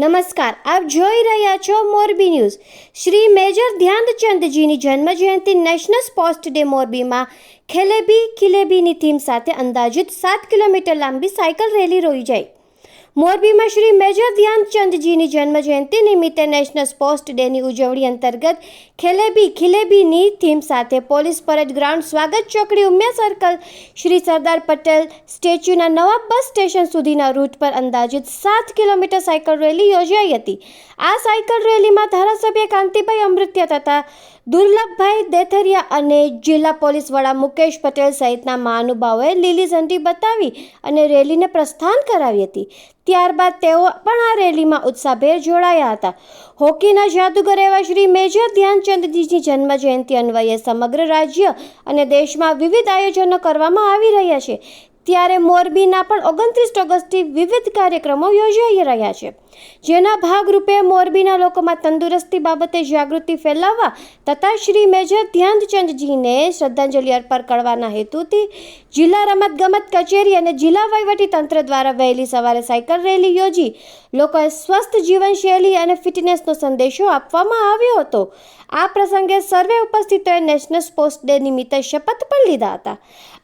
નમસ્કાર, આપ જોઈ રહ્યા છો મોરબી ન્યૂઝ. શ્રી મેજર ધ્યાનચંદજીની જન્મજયંતિ નેશનલ સ્પોર્ટ્સ ડે મોરબીમાં ખેલેબી ખિલેબીની થીમ સાથે અંદાજિત સાત કિલોમીટર લાંબી સાયકલ રેલી યોજાઈ મોરબીમાં શ્રી મેજર ધ્યાનચંદજીની જન્મજયંતિ નિમિત્તે નેશનલ સ્પોર્ટ્સ ડેની ઉજવણી અંતર્ગત ખેલેબી ખિલેબીની થીમ સાથે પોલીસ પરેડ ગ્રાઉન્ડ સ્વાગત ચોકડી ઉમિયા સર્કલ શ્રી સરદાર પટેલ સ્ટેચ્યુના નવા બસ સ્ટેશન સુધીના રૂટ પર અંદાજિત સાત કિલોમીટર સાયકલ રેલી યોજાઈ હતી. આ સાયકલ રેલીમાં ધારાસભ્ય કાંતિભાઈ અમૃત્ય તથા દુર્લભભાઈ દેથરિયા અને જિલ્લા પોલીસ વડા મુકેશ પટેલ સહિતના મહાનુભાવોએ લીલી ઝંડી બતાવી અને રેલીને પ્રસ્થાન કરાવી હતી. ત્યારબાદ તેઓ પણ આ રેલીમાં ઉત્સાહભેર જોડાયા હતા. હોકીના જાદુગર એવા શ્રી મેજર ધ્યાનચંદજીની જન્મ જયંતિ અન્વયે સમગ્ર રાજ્ય અને દેશમાં વિવિધ આયોજનો કરવામાં આવી રહ્યા છે. ત્યારે મોરબીના પણ ઓગણત્રીસ ઓગસ્ટથી વિવિધ કાર્યક્રમો યોજાઈ રહ્યા છે. જેના ભાગરૂપે મોરબીના લોકોમાં તંદુરસ્તી બાબતે જાગૃતિ ફેલાવવા તથા શ્રી મેજર ધ્યાનચંદજીને શ્રદ્ધાંજલિ અર્પણ કરવાના હેતુથી જિલ્લા રમતગમત કચેરી અને જિલ્લા વહીવટી તંત્ર દ્વારા વહેલી સવારે સાયકલ રેલી યોજી લોકોએ સ્વસ્થ જીવનશૈલી અને ફિટનેસનો સંદેશો આપવામાં આવ્યો હતો. આ પ્રસંગે સર્વે ઉપસ્થિતોએ નેશનલ સ્પોર્ટ્સ ડે નિમિત્તે શપથ પણ લીધા હતા.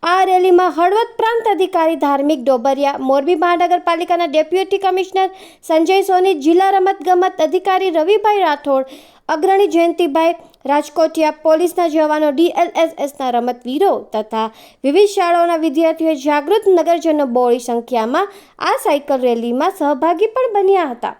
આ રેલીમાં હળવદ પ્રાંત અધિકારી ધાર્મિક ડોબરિયા, મોરબી મહાનગરપાલિકાના ડેપ્યુટી કમિશનર સંજય સોની, જિલ્લા રમતગમત અધિકારી રવિભાઈ રાઠોડ, અગ્રણી જયંતિભાઈ રાજકોટિયા પોલીસના જવાનો ડીએલએસએસના રમતવીરો તથા વિવિધ શાળાઓના વિદ્યાર્થીઓ જાગૃત નગરજનો બોળી સંખ્યામાં આ સાયકલ રેલીમાં સહભાગી પણ બન્યા હતા.